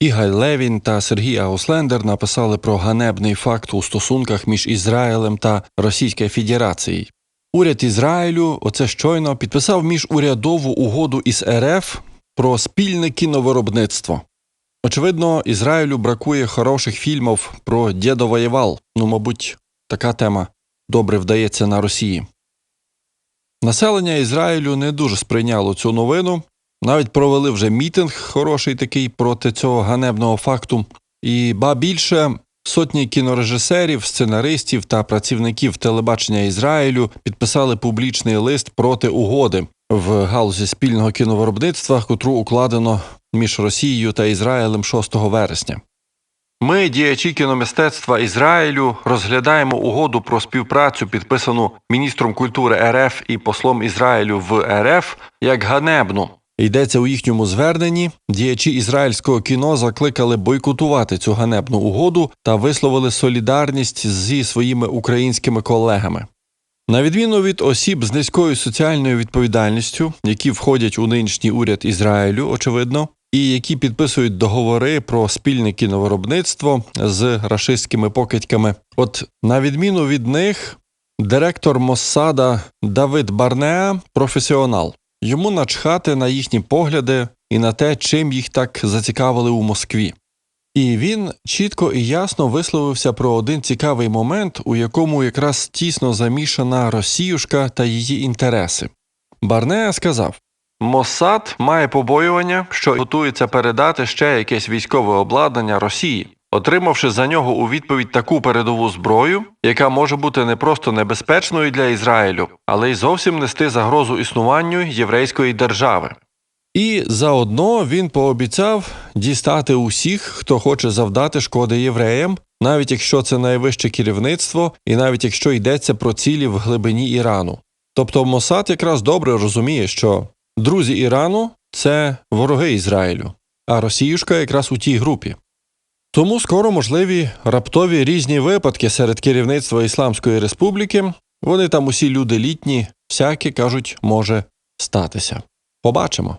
Ігай Левін та Сергій Ауслендер написали про ганебний факт у стосунках між Ізраїлем та Російською Федерацією. Уряд Ізраїлю оце щойно підписав міжурядову угоду із РФ про спільне кіновиробництво. Очевидно, Ізраїлю бракує хороших фільмів про дєдо воєвал. Ну, мабуть, така тема добре вдається на Росії. Населення Ізраїлю не дуже сприйняло цю новину. Навіть провели вже мітинг хороший такий проти цього ганебного факту. І ба більше сотні кінорежисерів, сценаристів та працівників телебачення Ізраїлю підписали публічний лист проти угоди в галузі спільного кіновиробництва, котру укладено між Росією та Ізраїлем 6 вересня. Ми, діячі кіномистецтва Ізраїлю, розглядаємо угоду про співпрацю, підписану міністром культури РФ і послом Ізраїлю в РФ, як ганебну. Йдеться у їхньому зверненні. Діячі ізраїльського кіно закликали бойкотувати цю ганебну угоду та висловили солідарність зі своїми українськими колегами. На відміну від осіб з низькою соціальною відповідальністю, які входять у нинішній уряд Ізраїлю, очевидно, і які підписують договори про спільне кіновиробництво з рашистськими покидьками. От на відміну від них, директор Моссада Давид Барнеа професіонал. Йому начхати на їхні погляди і на те, чим їх так зацікавили у Москві. І він чітко і ясно висловився про один цікавий момент, у якому якраз тісно замішана Росіюшка та її інтереси. Барнеа сказав: Моссад має побоювання, що готується передати ще якесь військове обладнання Росії, отримавши за нього у відповідь таку передову зброю, яка може бути не просто небезпечною для Ізраїлю, але й зовсім нести загрозу існуванню єврейської держави. І заодно він пообіцяв дістати усіх, хто хоче завдати шкоди євреям, навіть якщо це найвище керівництво, і навіть якщо йдеться про цілі в глибині Ірану. Тобто Мосад якраз добре розуміє, що друзі Ірану це вороги Ізраїлю, а Росіюшка якраз у тій групі. Тому скоро можливі раптові різні випадки серед керівництва Ісламської республіки. Вони там усі люди літні, всяке кажуть, може статися. Побачимо.